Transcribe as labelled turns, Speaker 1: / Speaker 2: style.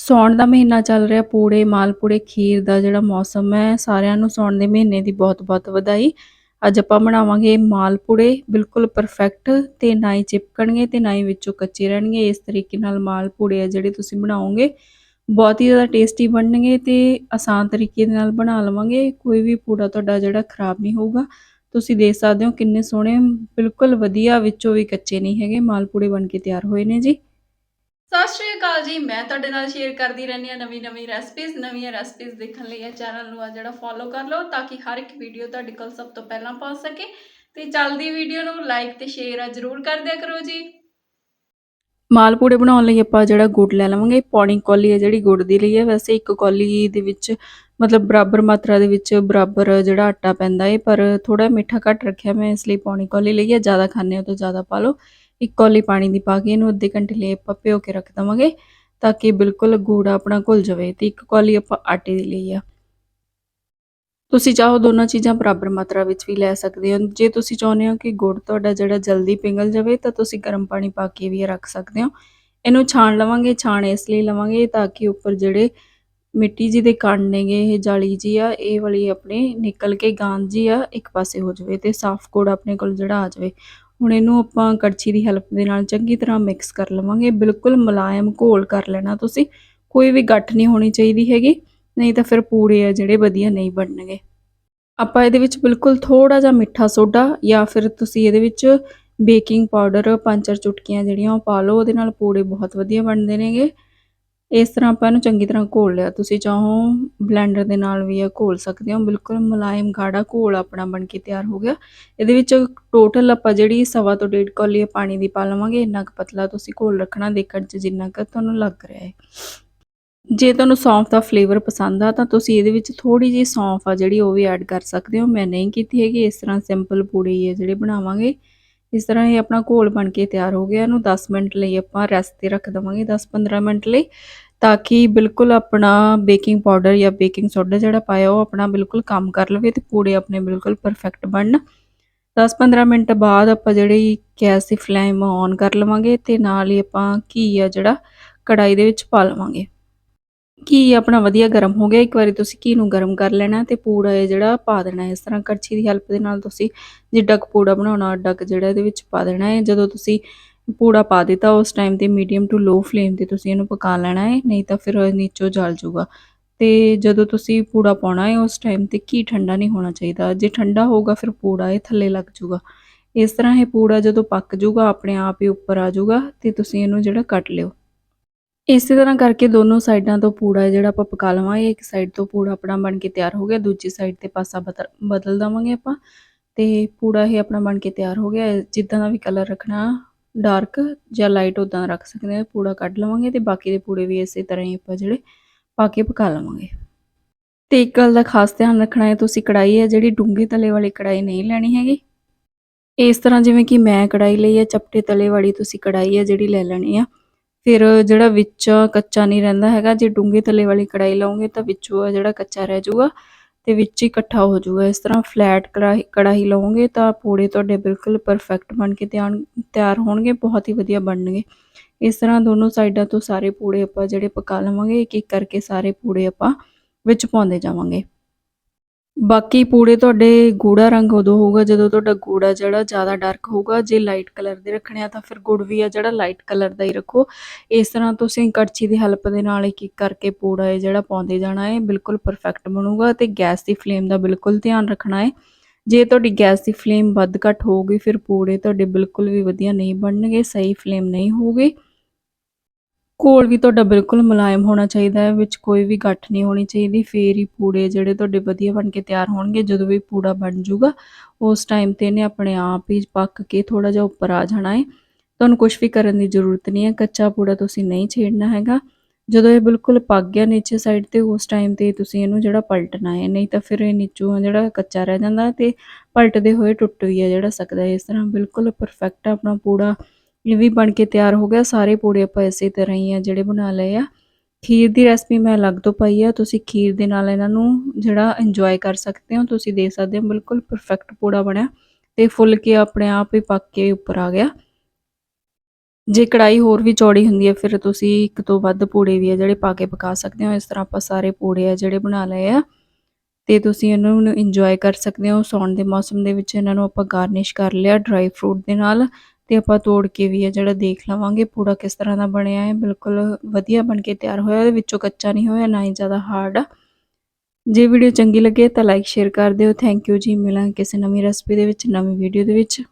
Speaker 1: ਸਾਉਣ ਦਾ ਮਹੀਨਾ ਚੱਲ ਰਿਹਾ, ਪੂੜੇ ਮਾਲਪੂੜੇ ਖੀਰ ਦਾ ਜਿਹੜਾ ਮੌਸਮ ਹੈ, ਸਾਰਿਆਂ ਨੂੰ ਸਾਉਣ ਦੇ ਮਹੀਨੇ ਦੀ ਬਹੁਤ-ਬਹੁਤ ਵਧਾਈ। ਅੱਜ ਆਪਾਂ ਬਣਾਵਾਂਗੇ ਮਾਲਪੂੜੇ ਬਿਲਕੁਲ ਪਰਫੈਕਟ ਤੇ ਨਾ ਹੀ ਚਿਪਕਣਗੇ ਤੇ ਨਾ ਹੀ ਵਿੱਚੋਂ ਕੱਚੇ ਰਹਿਣਗੇ। ਇਸ ਤਰੀਕੇ ਨਾਲ ਮਾਲਪੂੜੇ ਆ ਜਿਹੜੇ ਤੁਸੀਂ ਬਣਾਓਗੇ, ਬਹੁਤ ਹੀ ਜ਼ਿਆਦਾ ਟੇਸਟੀ ਬਣਨਗੇ ਤੇ ਆਸਾਨ ਤਰੀਕੇ ਦੇ ਨਾਲ ਬਣਾ ਲਵਾਂਗੇ। ਕੋਈ ਵੀ ਪੂੜਾ ਤੁਹਾਡਾ ਜਿਹੜਾ ਖਰਾਬ ਨਹੀਂ ਹੋਊਗਾ, ਤੁਸੀਂ ਦੇਖ ਸਕਦੇ ਹੋ ਕਿੰਨੇ ਸੋਹਣੇ, ਬਿਲਕੁਲ ਵਧੀਆ, ਵਿੱਚੋਂ ਵੀ ਕੱਚੇ ਨਹੀਂ ਹੈਗੇ ਮਾਲਪੂੜੇ ਬਣ ਕੇ ਤਿਆਰ ਹੋਏ ਨੇ ਜੀ। ਸਤਿ ਸ਼੍ਰੀ ਅਕਾਲ ਜੀ, ਮੈਂ ਤੁਹਾਡੇ ਨਾਲ ਸ਼ੇਅਰ ਕਰਦੀ ਰਹਿੰਦੀ ਹਾਂ ਨਵੀਂ ਨਵੀਂ ਰੈਸਪੀਜ਼ ਨਵੀਆਂ ਰੈਸਪੀਜ਼ ਦੇਖਣ ਲਈ ਇਹ ਚੈਨਲ ਨੂੰ ਆ ਜਿਹੜਾ ਫੋਲੋ ਕਰ ਲਓ ਤਾਂ ਕਿ ਹਰ ਇੱਕ ਵੀਡੀਓ ਤੁਹਾਡੇ ਕੋਲ ਸਭ ਤੋਂ ਪਹਿਲਾਂ ਪਹੁੰਚ ਸਕੇ। ਤੇ ਚੱਲਦੀ ਵੀਡੀਓ ਨੂੰ ਲਾਈਕ ਤੇ ਸ਼ੇਅਰ ਜ਼ਰੂਰ ਕਰ ਦਿਆ ਕਰੋ ਜੀ। ਮਾਲਪੂੜੇ ਬਣਾਉਣ ਲਈ ਆਪਾਂ ਜਿਹੜਾ ਗੁੜ ਲੈ ਲਵਾਂਗੇ ਪੌਣੀ ਕੌਲੀ ਹੈ ਜਿਹੜੀ ਗੁੜ ਦੀ ਲਈ ਹੈ ਵੈਸੇ ਇੱਕ ਕੌਲੀ ਦੇ ਵਿੱਚ ਮਤਲਬ ਬਰਾਬਰ ਮਾਤਰਾ ਦੇ ਵਿੱਚ ਬਰਾਬਰ ਜਿਹੜਾ ਆਟਾ ਪੈਂਦਾ ਹੈ ਪਰ ਥੋੜਾ ਮਿੱਠਾ ਘੱਟ ਰੱਖਿਆ ਮੈਂ ਇਸ ਲਈ ਪੌਣੀ ਕੌਲੀ ਲਈ ਹੈ ਜ਼ਿਆਦਾ ਖਾਣੇ ਹੋ ਤਾਂ ਜ਼ਿਆਦਾ ਪਾ ਲਓ। ਇੱਕ ਕੌਲੀ ਪਾਣੀ ਦੀ ਪਾ ਕੇ ਇਹਨੂੰ ਅੱਧੇ ਘੰਟੇ ਲਈ ਆਪਾਂ ਭਿਓ ਕੇ ਰੱਖ ਦਵਾਂਗੇ ਤਾਂ ਕਿ ਬਿਲਕੁਲ ਗੂੜ ਆਪਣਾ ਘੁਲ ਜਾਵੇ ਤੇ ਇੱਕ ਕੌਲੀ ਆਪਾਂ ਆਟੇ ਦੀ ਲਈ ਆ। ਤੁਸੀਂ ਚਾਹੋ ਦੋਨਾਂ ਚੀਜ਼ਾਂ ਬਰਾਬਰ ਮਾਤਰਾ ਵਿੱਚ ਵੀ ਲੈ ਸਕਦੇ ਹੋ। ਜੇ ਤੁਸੀਂ ਚਾਹੁੰਦੇ ਹੋ ਕਿ ਗੁੜ ਤੁਹਾਡਾ ਜਿਹੜਾ ਜਲਦੀ ਪਿਘਲ ਜਾਵੇ ਤਾਂ ਤੁਸੀਂ ਗਰਮ ਪਾਣੀ ਪਾ ਕੇ ਵੀ ਰੱਖ ਸਕਦੇ ਹੋ। ਇਹਨੂੰ ਛਾਣ ਲਵਾਂਗੇ, ਛਾਣ ਇਸ ਲਈ ਲਵਾਂਗੇ ਤਾਂ ਕਿ ਉੱਪਰ ਜਿਹੜੇ ਮਿੱਟੀ ਜੀ ਦੇ ਕਣ ਨੇਗੇ, ਇਹ ਜਾਲੀ ਜੀ ਆ, ਇਹ ਵਾਲੀ ਆਪਣੇ ਨਿਕਲ ਕੇ ਗਾਂਝ ਜੀ ਆ, ਇੱਕ ਪਾਸੇ ਹੋ ਜਾਵੇ ਤੇ ਸਾਫ਼ ਗੁੜ ਆਪਣੇ ਕੋਲ ਜਿਹੜਾ ਆ ਜਾਵੇ। ਹੁਣ ਇਹਨੂੰ ਆਪਾਂ ਕੜਛੀ ਦੀ ਹੈਲਪ ਦੇ ਨਾਲ ਚੰਗੀ ਤਰ੍ਹਾਂ ਮਿਕਸ ਕਰ ਲਵਾਂਗੇ। ਬਿਲਕੁਲ ਮੁਲਾਇਮ ਘੋਲ ਕਰ ਲੈਣਾ ਤੁਸੀਂ। ਕੋਈ ਵੀ ਗੱਠ ਨਹੀਂ ਹੋਣੀ ਚਾਹੀਦੀ ਹੈਗੀ, ਨਹੀਂ ਤਾਂ ਫਿਰ ਪੂੜੇ ਆ ਜਿਹੜੇ ਵਧੀਆ ਨਹੀਂ ਬਣਨਗੇ। ਆਪਾਂ ਇਹਦੇ ਵਿੱਚ ਬਿਲਕੁਲ ਥੋੜਾ ਜਿਹਾ ਮਿੱਠਾ ਸੋਡਾ ਜਾਂ ਫਿਰ ਤੁਸੀਂ ਇਹਦੇ ਵਿੱਚ ਬੇਕਿੰਗ ਪਾਊਡਰ ਪੰਜ ਚਾਰ ਚੁਟਕੀਆਂ ਜਿਹੜੀਆਂ ਉਹ ਪਾ ਲਓ। ਉਹਦੇ ਨਾਲ ਪੂੜੇ ਬਹੁਤ ਵਧੀਆ ਬਣਦੇ ਨੇਗੇ। ਇਸ ਤਰ੍ਹਾਂ ਆਪਾਂ ਇਹਨੂੰ ਚੰਗੀ ਤਰ੍ਹਾਂ ਘੋਲ ਲਿਆ। ਤੁਸੀਂ ਚਾਹੋ ਬਲੈਂਡਰ ਦੇ ਨਾਲ ਵੀ ਇਹ ਘੋਲ ਸਕਦੇ ਹੋ। ਬਿਲਕੁਲ ਮੁਲਾਇਮ ਗਾੜਾ ਘੋਲ ਆਪਣਾ ਬਣ ਕੇ ਤਿਆਰ ਹੋ ਗਿਆ। ਇਹਦੇ ਵਿੱਚ ਟੋਟਲ ਆਪਾਂ ਜਿਹੜੀ ਸਵਾ ਤੋਂ ਡੇਢ ਕੌਲੀ ਪਾਣੀ ਦੀ ਪਾ ਲਵਾਂਗੇ। ਇੰਨਾ ਕੁ ਪਤਲਾ ਤੁਸੀਂ ਘੋਲ ਰੱਖਣਾ। ਦੇਖਣ 'ਚ ਜਿੰਨਾ ਕੁ ਤੁਹਾਨੂੰ ਲੱਗ ਰਿਹਾ ਹੈ। ਜੇ ਤੁਹਾਨੂੰ ਸੌਂਫ ਦਾ ਫਲੇਵਰ ਪਸੰਦ ਆ, ਤਾਂ ਤੁਸੀਂ ਇਹਦੇ ਵਿੱਚ ਥੋੜੀ ਜਿਹੀ ਸੌਂਫ ਆ ਜਿਹੜੀ ਉਹ ਵੀ ਐਡ ਕਰ ਸਕਦੇ ਹੋ। ਮੈਂ ਨਹੀਂ ਕੀਤੀ ਹੈਗੀ। ਇਸ ਤਰ੍ਹਾਂ ਸਿੰਪਲ ਪੂੜੇ ਹੀ ਆ ਜਿਹੜੇ ਬਣਾਵਾਂਗੇ। ਇਸ ਤਰ੍ਹਾਂ ਇਹ ਆਪਣਾ ਘੋਲ ਬਣ ਕੇ ਤਿਆਰ ਹੋ ਗਿਆ। ਇਹਨੂੰ 10 ਮਿੰਟ ਲਈ ਆਪਾਂ ਰੈਸਟ ਤੇ ਰੱਖ ਦਵਾਂਗੇ 10-15 ਮਿੰਟ ਲਈ, ਤਾਂ ਕਿ ਬਿਲਕੁਲ ਆਪਣਾ ਬੇਕਿੰਗ ਪਾਊਡਰ ਜਾਂ ਬੇਕਿੰਗ ਸੋਡਾ ਜਿਹੜਾ ਪਾਇਆ ਉਹ ਆਪਣਾ ਬਿਲਕੁਲ ਕੰਮ ਕਰ ਲਵੇ ਤੇ ਪੂੜੇ ਆਪਣੇ ਬਿਲਕੁਲ ਪਰਫੈਕਟ ਬਣਨ। 10-15 ਮਿੰਟ ਬਾਅਦ ਆਪਾਂ ਜਿਹੜੀ ਗੈਸ ਦੀ ਫਲੇਮ ਔਨ ਕਰ ਲਵਾਂਗੇ ਤੇ ਨਾਲ ਹੀ ਆਪਾਂ ਘੀ ਆ ਜਿਹੜਾ ਕੜਾਈ ਦੇ ਵਿੱਚ ਪਾ ਲਵਾਂਗੇ। ਘੀ ਆਪਣਾ ਵਧੀਆ ਗਰਮ ਹੋ ਗਿਆ? ਇੱਕ ਵਾਰੀ ਤੁਸੀਂ ਘੀ ਨੂੰ ਗਰਮ ਕਰ ਲੈਣਾ ਤੇ ਪੂੜਾ ਇਹ ਜਿਹੜਾ ਪਾ ਦੇਣਾ, ਇਸ ਤਰ੍ਹਾਂ ਕੜਛੀ ਦੀ ਹੈਲਪ ਦੇ ਨਾਲ ਤੁਸੀਂ ਜਿੱਡਾ ਕੁ ਪੂੜਾ ਬਣਾਉਣਾ ਅੱਡਾ ਕੁ ਜਿਹੜਾ ਇਹਦੇ ਵਿੱਚ ਪਾ ਦੇਣਾ ਹੈ। ਜਦੋਂ ਤੁਸੀਂ ਪੂੜਾ ਪਾ ਦਿੱਤਾ, ਉਸ ਟਾਈਮ ਤੇ ਮੀਡੀਅਮ ਟੂ ਲੋ ਫਲੇਮ ਤੇ ਤੁਸੀਂ ਇਹਨੂੰ ਪਕਾ ਲੈਣਾ ਹੈ, ਨਹੀਂ ਤਾਂ ਫਿਰ ਨੀਚੋਂ ਜਲ ਜਾਊਗਾ। ਤੇ ਜਦੋਂ ਤੁਸੀਂ ਪੂੜਾ ਪਾਉਣਾ ਹੈ, ਉਸ ਟਾਈਮ ਤੇ ਘੀ ਠੰਡਾ ਨਹੀਂ ਹੋਣਾ ਚਾਹੀਦਾ। ਜੇ ਠੰਡਾ ਹੋਊਗਾ, ਫਿਰ ਪੂੜਾ ਇਹ ਥੱਲੇ ਲੱਗ ਜਾਊਗਾ। ਇਸ ਤਰ੍ਹਾਂ ਇਹ ਪੂੜਾ ਜਦੋਂ ਪੱਕ ਜਾਊਗਾ, ਆਪਣੇ ਆਪ ਹੀ ਉੱਪਰ ਆ ਜਾਊਗਾ ਤੇ ਤੁਸੀਂ ਇਹਨੂੰ ਜਿਹੜਾ ਕੱਟ ਲਿਓ। ਇਸੇ ਤਰ੍ਹਾਂ ਕਰਕੇ ਦੋਨੋਂ ਸਾਈਡਾਂ ਤੋਂ ਪੂੜਾ ਜਿਹੜਾ ਆਪਾਂ ਪਕਾ ਲਵਾਂਗੇ, ਇੱਕ ਸਾਈਡ ਤੋਂ ਪੂੜਾ ਆਪਣਾ ਬਣ ਕੇ ਤਿਆਰ ਹੋ ਗਿਆ, ਦੂਜੀ ਸਾਈਡ ਤੇ ਪਾਸਾ ਬਦਲ ਦਵਾਂਗੇ ਆਪਾਂ ਤੇ ਪੂੜਾ ਇਹ ਆਪਣਾ ਬਣ ਕੇ ਤਿਆਰ ਹੋ ਗਿਆ। ਜਿੱਦਾਂ ਦਾ ਵੀ ਕਲਰ ਰੱਖਣਾ ਡਾਰਕ ਜਾਂ ਲਾਈਟ ਉਦਾਂ ਰੱਖ ਸਕਦੇ ਆ ਪੂੜਾ ਕੱਢ ਲਵਾਂਗੇ ਤੇ ਬਾਕੀ ਦੇ ਪੂੜੇ ਵੀ ਇਸੇ ਤਰ੍ਹਾਂ ਹੀ ਆਪਾਂ ਜਿਹੜੇ ਪਾ ਕੇ ਪਕਾ ਲਵਾਂਗੇ। ਤੇ ਇੱਕ ਗੱਲ ਦਾ ਖਾਸ ਧਿਆਨ ਰੱਖਣਾ ਹੈ, ਤੁਸੀਂ ਕੜਾਈ ਹੈ ਜਿਹੜੀ ਡੂੰਘੇ ਤਲੇ ਵਾਲੀ ਕੜਾਈ ਨਹੀਂ ਲੈਣੀ ਹੈਗੀ। ਇਸ ਤਰ੍ਹਾਂ ਜਿਵੇਂ ਕਿ ਮੈਂ ਕੜਾਈ ਲਈ ਹੈ, ਚਪਟੇ ਤਲੇ ਵਾਲੀ ਤੁਸੀਂ ਕੜਾਈ ਹੈ ਜਿਹੜੀ ਲੈ ਲੈਣੀ ਆ। ਫਿਰ ਜਿਹੜਾ ਵਿੱਚ ਕੱਚਾ ਨਹੀਂ ਰਹਿੰਦਾ ਹੈਗਾ, ਜੇ ਡੂੰਘੇ ਤਲੇ ਵਾਲੀ ਕੜਾਈ ਲਾਉਂਗੇ ਤਾਂ ਵਿੱਚੋਂ ਜਿਹੜਾ ਕੱਚਾ ਰਹਿ ਜਾਊਗਾ ਤੇ ਵਿੱਚ ਹੀ ਇਕੱਠਾ ਹੋ ਜਾਊਗਾ। ਇਸ ਤਰ੍ਹਾਂ ਫਲੈਟ ਕੜਾਹੀ ਕੜਾਹੀ ਲਾਉਂਗੇ ਤਾਂ ਪੂੜੇ ਤੁਹਾਡੇ ਬਿਲਕੁਲ ਪਰਫੈਕਟ ਬਣ ਕੇ ਤਿਆਰ ਹੋਣਗੇ, ਬਹੁਤ ਹੀ ਵਧੀਆ ਬਣਨਗੇ। ਇਸ ਤਰ੍ਹਾਂ ਦੋਨੋਂ ਸਾਈਡਾਂ ਤੋਂ ਸਾਰੇ ਪੂੜੇ ਆਪਾਂ ਜਿਹੜੇ ਪਕਾ ਲਵਾਂਗੇ ਇੱਕ ਇੱਕ ਕਰਕੇ ਸਾਰੇ ਪੂੜੇ ਆਪਾਂ ਵਿੱਚ ਪਾਉਂਦੇ ਜਾਵਾਂਗੇ। ਬਾਕੀ ਪੂੜੇ ਤੁਹਾਡੇ ਗੂੜਾ ਰੰਗ ਉਦੋਂ ਹੋਊਗਾ ਜਦੋਂ ਤੁਹਾਡਾ ਗੂੜਾ ਜਿਹੜਾ ਜ਼ਿਆਦਾ ਡਾਰਕ ਹੋਊਗਾ, ਜੇ ਲਾਈਟ ਕਲਰ ਦੇ ਰੱਖਣੇ ਆ ਤਾਂ ਫਿਰ ਗੁੜ ਵੀ ਆ ਜਿਹੜਾ ਲਾਈਟ ਕਲਰ ਦਾ ਹੀ ਰੱਖੋ। ਇਸ ਤਰ੍ਹਾਂ ਤੁਸੀਂ ਕੜਛੀ ਦੀ ਹੈਲਪ ਦੇ ਨਾਲ ਇੱਕ ਇੱਕ ਕਰਕੇ ਪੂੜਾ ਹੈ ਜਿਹੜਾ ਪਾਉਂਦੇ ਜਾਣਾ ਹੈ, ਬਿਲਕੁਲ ਪਰਫੈਕਟ ਬਣੂਗਾ ਤੇ ਗੈਸ ਦੀ ਫਲੇਮ ਦਾ ਬਿਲਕੁਲ ਧਿਆਨ ਰੱਖਣਾ ਹੈ। ਜੇ ਤੁਹਾਡੀ ਗੈਸ ਦੀ ਫਲੇਮ ਵੱਧ ਘੱਟ ਹੋਊਗੀ, ਫਿਰ ਪੂੜੇ ਤੁਹਾਡੇ ਬਿਲਕੁਲ ਵੀ ਵਧੀਆ ਨਹੀਂ ਬਣਨਗੇ, ਸਹੀ ਫਲੇਮ ਨਹੀਂ ਹੋਊਗੀ। ਘੋਲ ਵੀ ਤੁਹਾਡਾ ਬਿਲਕੁਲ ਮੁਲਾਇਮ ਹੋਣਾ ਚਾਹੀਦਾ ਹੈ, ਵਿੱਚ ਕੋਈ ਵੀ ਗੱਠ ਨਹੀਂ ਹੋਣੀ ਚਾਹੀਦੀ। ਫੇਰ ਹੀ ਪੂੜੇ ਜਿਹੜੇ ਤੁਹਾਡੇ ਵਧੀਆ ਬਣ ਕੇ ਤਿਆਰ ਹੋਣਗੇ, ਜਦੋਂ ਵੀ ਪੂੜਾ ਬਣ ਜਾਊਗਾ, ਉਸ ਟਾਈਮ ਤੇ ਇਹਨੇ ਆਪਣੇ ਆਪ ਹੀ ਪੱਕ ਕੇ ਥੋੜਾ ਜਿਹਾ ਉੱਪਰ ਆ ਜਾਣਾ ਹੈ ਤੁਹਾਨੂੰ ਕੁਝ ਵੀ ਕਰਨ ਦੀ ਜ਼ਰੂਰਤ ਨਹੀਂ ਹੈ, ਕੱਚਾ ਪੂੜਾ ਤੁਸੀਂ ਨਹੀਂ ਛੇੜਨਾ ਹੈਗਾ। ਜਦੋਂ ਇਹ ਬਿਲਕੁਲ ਪੱਕ ਗਿਆ ਨੀਚੇ ਸਾਈਡ ਤੇ, ਉਸ ਟਾਈਮ ਤੇ ਤੁਸੀਂ ਇਹਨੂੰ ਜਿਹੜਾ ਪਲਟਣਾ ਹੈ ਨਹੀਂ ਤਾਂ ਫਿਰ ਇਹ ਨੀਚੋਂ ਜਿਹੜਾ ਕੱਚਾ ਰਹਿ ਜਾਂਦਾ ਤੇ ਪਲਟਦੇ ਹੋਏ ਟੁੱਟ ਵੀ ਆ, ਜਿਹੜਾ ਸਕਦਾ ਇਸ ਤਰ੍ਹਾਂ ਬਿਲਕੁਲ ਪਰਫੈਕਟ ਆਪਣਾ ਪੂੜਾ। ਇਹ ਵੀ ਬਣ ਕੇ ਤਿਆਰ ਹੋ ਗਿਆ। ਸਾਰੇ ਪੂੜੇ ਆਪਾਂ ਇਸੇ ਤਰ੍ਹਾਂ ਹੀ ਆ ਜਿਹੜੇ ਬਣਾ ਲਏ ਆ। ਖੀਰ ਦੀ ਰੈਸਪੀ ਮੈਂ ਅਲੱਗ ਤੋਂ ਪਾਈ ਆ। ਤੁਸੀਂ ਖੀਰ ਦੇ ਨਾਲ ਇਹਨਾਂ ਨੂੰ ਜਿਹੜਾ ਇੰਜੋਏ ਕਰ ਸਕਦੇ ਹੋ, ਤੁਸੀਂ ਦੇਖ ਸਕਦੇ ਹੋ। ਬਿਲਕੁਲ ਪਰਫੈਕਟ ਪੂੜਾ ਬਣਿਆ ਤੇ ਫੁੱਲ ਕੇ ਆਪਣੇ ਆਪ ਹੀ ਪੱਕ ਕੇ ਉੱਪਰ ਆ ਗਿਆ। ਜੇ ਕੜਾਈ ਹੋਰ ਵੀ ਚੌੜੀ ਹੁੰਦੀ ਹੈ, ਫਿਰ ਤੁਸੀਂ ਇੱਕ ਤੋਂ ਵੱਧ ਪੂੜੇ ਵੀ ਆ ਜਿਹੜੇ ਪਾ ਕੇ ਪਕਾ ਸਕਦੇ ਹੋ। ਇਸ ਤਰ੍ਹਾਂ ਆਪਾਂ ਸਾਰੇ ਪੂੜੇ ਆ ਜਿਹੜੇ ਬਣਾ ਲਏ ਆ ਤੇ ਤੁਸੀਂ ਇਹਨਾਂ ਨੂੰ ਇੰਜੋਏ ਕਰ ਸਕਦੇ ਹੋ। ਸੌਣ ਦੇ ਮੌਸਮ ਦੇ ਵਿੱਚ ਇਹਨਾਂ ਨੂੰ ਆਪਾਂ ਗਾਰਨਿਸ਼ ਕਰ ਲਿਆ ਡਰਾਈ ਫਰੂਟ ਦੇ ਨਾਲ। ਤੇ ਆਪਾਂ ਤੋੜ ਕੇ ਵੀ ਆ ਜਿਹੜਾ ਦੇਖ ਲਵਾਂਗੇ ਪੂੜਾ ਕਿਸ ਤਰ੍ਹਾਂ ਦਾ ਬਣਿਆ ਹੈ, ਬਿਲਕੁਲ ਵਧੀਆ ਬਣ ਕੇ ਤਿਆਰ ਹੋਇਆ, ਉਹਦੇ ਵਿੱਚੋਂ ਕੱਚਾ ਨਹੀਂ ਹੋਇਆ, ਨਾ ਹੀ ਜ਼ਿਆਦਾ ਹਾਰਡ ਆ। ਜੇ ਵੀਡੀਓ ਚੰਗੀ ਲੱਗੇ ਤਾਂ ਲਾਈਕ ਸ਼ੇਅਰ ਕਰ ਦਿਓ। ਥੈਂਕ ਯੂ ਜੀ, ਮਿਲਾਂਗੇ ਕਿਸੇ ਨਵੀਂ ਰੈਸਪੀ ਦੇ ਵਿੱਚ, ਨਵੀਂ ਵੀਡੀਓ ਦੇ ਵਿੱਚ।